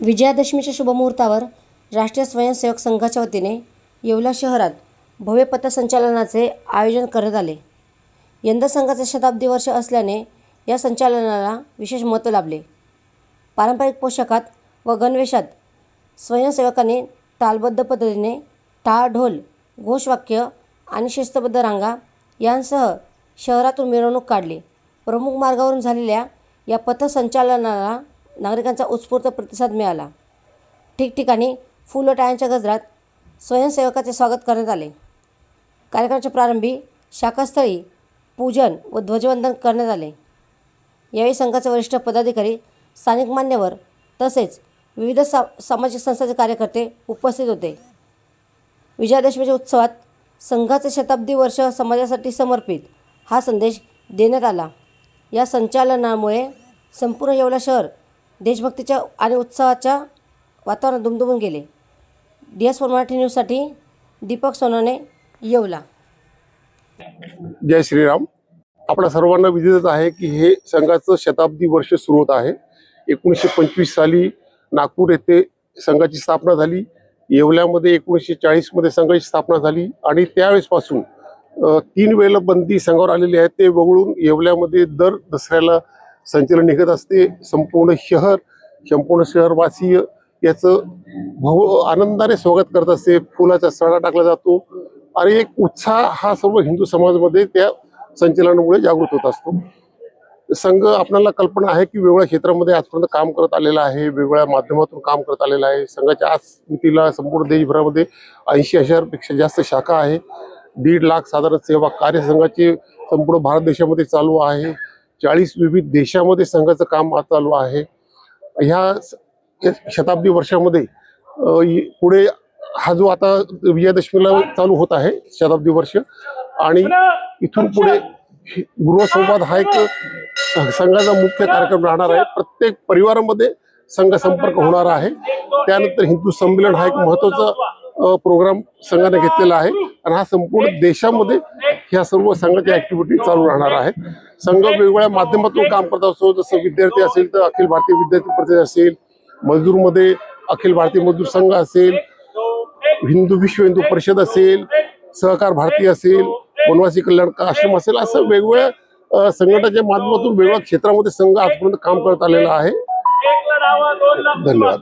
विजयादशमीच्या शुभमुहूर्तावर राष्ट्रीय स्वयंसेवक संघाच्या वतीने येवला शहरात भव्य पथसंचलनाचे आयोजन करण्यात आले. यंदा संघाचे शताब्दी वर्ष असल्याने या संचालनाला विशेष महत्त्व लाभले. पारंपरिक पोशाखात व गणवेशात स्वयंसेवकांनी तालबद्ध पद्धतीने टाळ ढोल घोषवाक्य आणि शिस्तबद्ध रांगा यांसह शहरातून मिरवणूक काढली. प्रमुख मार्गावरून झालेल्या या पथसंचालनाला नागरिकांचा उत्स्फूर्त प्रतिसाद मिळाला. ठिकठिकाणी फुल व टाळ्यांच्या गजरात स्वयंसेवकाचे स्वागत करण्यात आले. कार्यक्रमाच्या प्रारंभी शाखास्थळी पूजन व ध्वजवंदन करण्यात आले. यावेळी संघाचे वरिष्ठ पदाधिकारी स्थानिक मान्यवर तसेच विविध सा सामाजिक संस्थांचे कार्यकर्ते उपस्थित होते. विजयादशमीच्या उत्सवात संघाचे शताब्दी वर्ष समाजासाठी समर्पित हा संदेश देण्यात आला. या संचालनामुळे संपूर्ण येवला शहर देशभक्तीच्या आणि उत्साहाच्या वातावरणात दुमदुमून गेले. डी एस फोर मराठी न्यूजसाठी दीपक सोनवणे येवला. जय श्रीराम. आपल्या सर्वांना विदितच आहे की हे संघाचं शताब्दी वर्ष सुरू होत आहे. एकोणीसशे पंचवीस साली नागपूर येथे संघाची स्थापना झाली. येवल्यामध्ये एकोणीसशे चाळीसमध्ये संघाची स्थापना झाली आणि त्यावेळेसपासून तीन वेळेला बंदी संघावर आलेली आहे ते वगळून येवल्यामध्ये दर दसऱ्याला संचलन निघत असते. संपूर्ण शहर संपूर्ण शहरवासीय याचं भव आनंदाने स्वागत करत असते. फुलाचा सडा टाकला जातो. आणि एक उत्साह हा सर्व हिंदू समाजामध्ये त्या संचलनामुळे जागृत होत असतो. संघ आपल्याला कल्पना आहे की वेगवेगळ्या क्षेत्रामध्ये आजपर्यंत काम करत आलेला आहे. वेगवेगळ्या माध्यमातून काम करत आलेलं आहे. संघाच्या आज मितीला संपूर्ण देशभरामध्ये ऐंशी हजारपेक्षा जास्त शाखा आहे. दीड लाख साधारण सेवा कार्यसंघाची संपूर्ण भारत देशामध्ये चालू आहे. चाळीस विविध देशामध्ये संघाचं काम चालू आहे. ह्या स- शताब्दी वर्षामध्ये पुढे हा जो आता विजयादशमीला चालू होत आहे शताब्दी वर्ष आणि इथून पुढे गृहसंवाद हा एक संघाचा मुख्य कार्यक्रम राहणार आहे. प्रत्येक परिवारामध्ये संघ संपर्क होणार आहे. त्यानंतर हिंदू संमेलन हा एक महत्त्वाचा प्रोग्राम संघाने घेतलेला आहे. आणि हा संपूर्ण देशामध्ये ह्या सर्व संघाच्या ऍक्टिव्हिटी चालू राहणार आहेत संघ वेगवेगळ्या माध्यमातून काम करत असतो. जसं विद्यार्थी असेल तर अखिल भारतीय विद्यार्थी परिषद असेल मजदूरमध्ये अखिल भारतीय मजदूर संघ असेल हिंदू विश्व हिंदू परिषद असेल सहकार भारती असेल वनवासी कल्याण आश्रम असेल असं वेगवेगळ्या संघटनाच्या माध्यमातून वेगवेगळ्या क्षेत्रामध्ये संघ आजपर्यंत काम करत आलेला आहे. धन्यवाद.